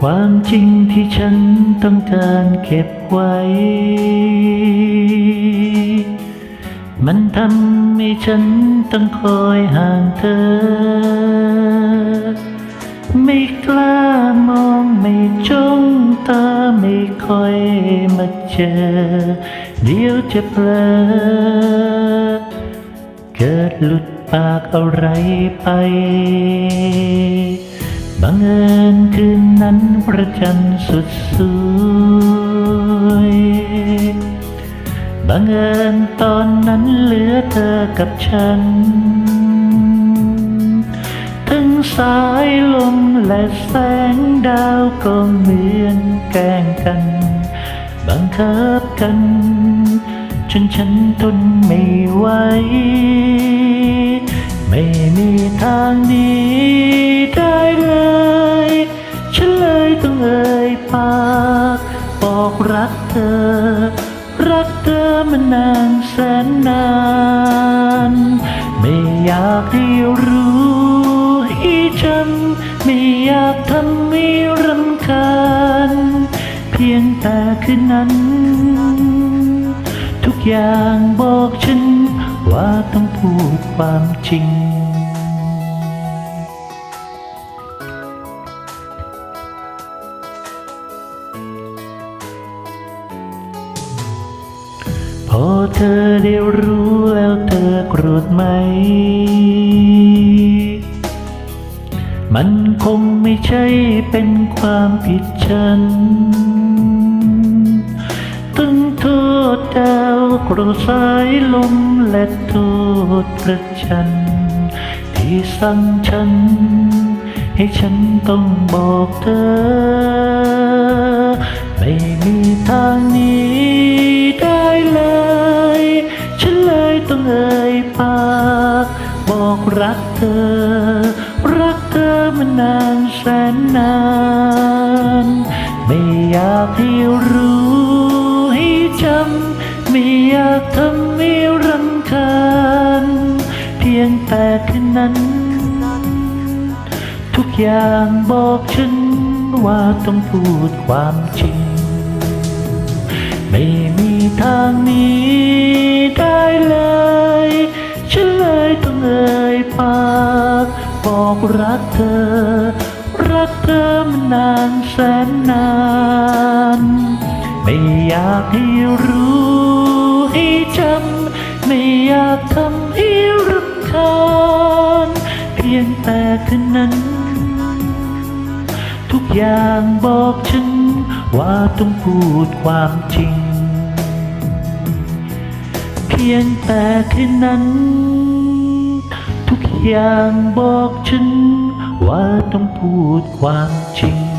ความจริงที่ฉันต้องการเก็บไว้ มันทำให้ฉันต้องคอยห่างเธอ ไม่กล้ามองไม่จ้องตาไม่คอยมาเจอ เดี๋ยวจะเผลอเกิดหลุดปากอะไรไป บังเอิญคืนนั้นพระจันทร์สุดสวยบังเอิญตอนนั้นเหลือเธอกับฉันทั้งสายลมและแสงดาวก็เหมือนแกล้งกัน บังคับกัน จนฉันทนไม่ไหว ปากบอกรักเธอ รักเธอมานานแสนนาน ไม่อยากให้รู้ให้จำไม่อยากทำให้รำคาญ เพียงแต่คืนนั้น ทุกอย่างบอกฉันว่าต้องพูดความจริง เธอได้รู้แล้วเธอโกรธไหม มันคงไม่ใช่เป็นความผิดฉันต้องโทษดาวโกรธสายลมและโทษพระจันทร์ที่สั่งฉัน ให้ฉันต้องบอกเธอ บอกรักเธอ รักเธอมานานแสนนาน ไม่อยากให้รู้ให้จำไม่อยากทำให้รำคาญ เพียงแต่คืนนั้น ทุกอย่างบอกฉันว่าต้องพูดความจริง ไม่มีทางนี้ บอกรักเธอ รักเธอมานานแสนนาน ไม่อยากให้รู้ให้จำไม่อยากทำให้รำคาญเพียงแต่คืนนั้น ทุกอย่างบอกฉันว่าต้องพูดความจริง เพียงแต่คืนนั้น ทุกอย่างบอกฉัน ว่าต้องพูดความจริง